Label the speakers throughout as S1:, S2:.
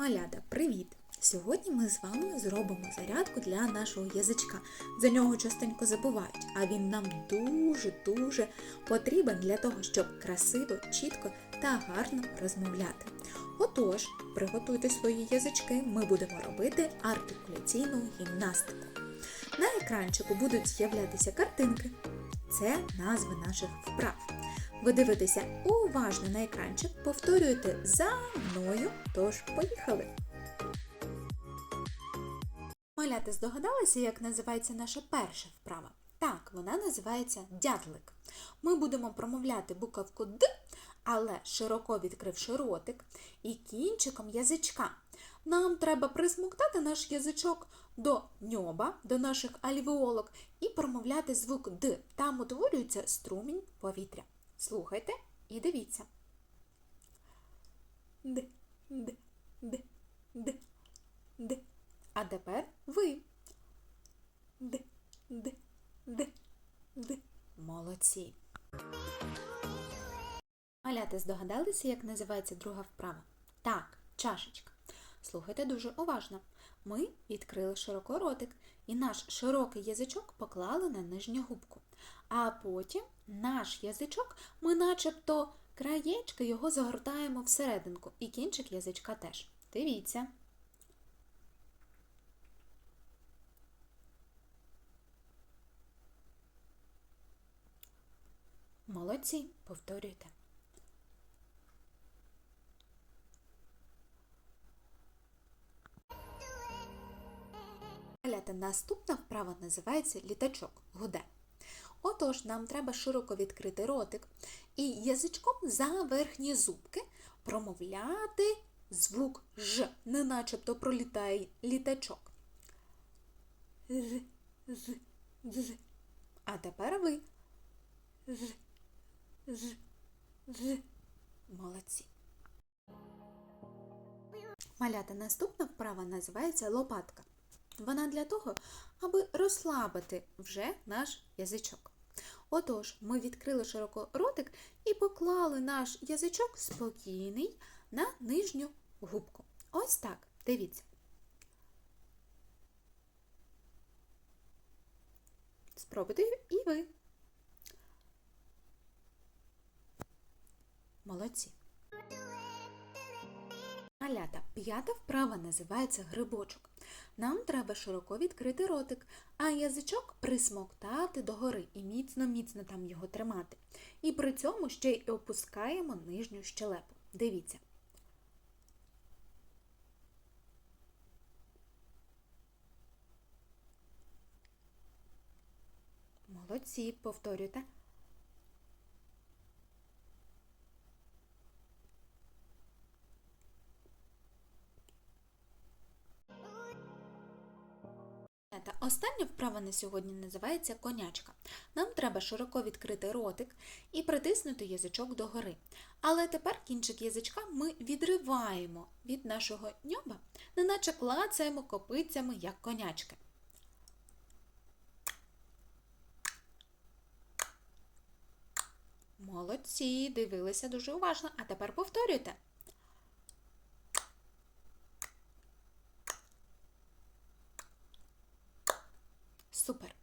S1: Малята, привіт! Сьогодні ми з вами зробимо зарядку для нашого язичка. За нього частенько забувають, а він нам дуже-дуже потрібен для того, щоб красиво, чітко та гарно розмовляти. Отож, приготуйте свої язички, ми будемо робити артикуляційну гімнастику. На екранчику будуть з'являтися картинки. Це назви наших вправ. Ви дивитеся уважно на екранчик, повторюєте за мною, тож поїхали! Маляти здогадалися, як називається наша перша вправа? Так, вона називається дятлик. Ми будемо промовляти буковку Д, але широко відкривши ротик і кінчиком язичка. Нам треба присмоктати наш язичок до ньоба, до наших альвеолок і промовляти звук Д. Там утворюється струмінь повітря. Слухайте і дивіться. Д, д, д, д, д. А тепер ви. Д, д, д, д. Молодці. Маляти здогадалися, як називається друга вправа? Так, чашечка. Слухайте дуже уважно. Ми відкрили широко ротик і наш широкий язичок поклали на нижню губку. А потім наш язичок ми начебто краєчки його загортаємо всерединку і кінчик язичка теж. Дивіться. Молодці, повторюйте. Малята, наступна вправа називається літачок гуде. Отож, нам треба широко відкрити ротик і язичком за верхні зубки промовляти звук Ж, не начебто пролітає літачок. З, з, з. А тепер ви. З, з, з. Молодці. Малята, наступна вправа називається лопатка. Вона для того, аби розслабити вже наш язичок. Отож, ми відкрили широко ротик і поклали наш язичок спокійний на нижню губку. Ось так, дивіться. Спробуйте і ви. Молодці. Малята, п'ята вправа називається грибочок. Нам треба широко відкрити ротик, а язичок присмоктати догори і міцно-міцно там його тримати. І при цьому ще й опускаємо нижню щелепу. Дивіться. Молодці, повторюйте. Остання вправа на сьогодні називається конячка. Нам треба широко відкрити ротик і притиснути язичок догори. Але тепер кінчик язичка ми відриваємо від нашого ньоба, неначе клацаємо копицями, як конячки. Молодці, дивилися дуже уважно. А тепер повторюйте. Супер!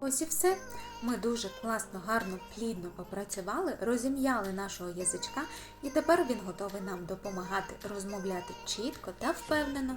S1: Ось і все. Ми дуже класно, гарно, плідно попрацювали, розім'яли нашого язичка, і тепер він готовий нам допомагати розмовляти чітко та впевнено.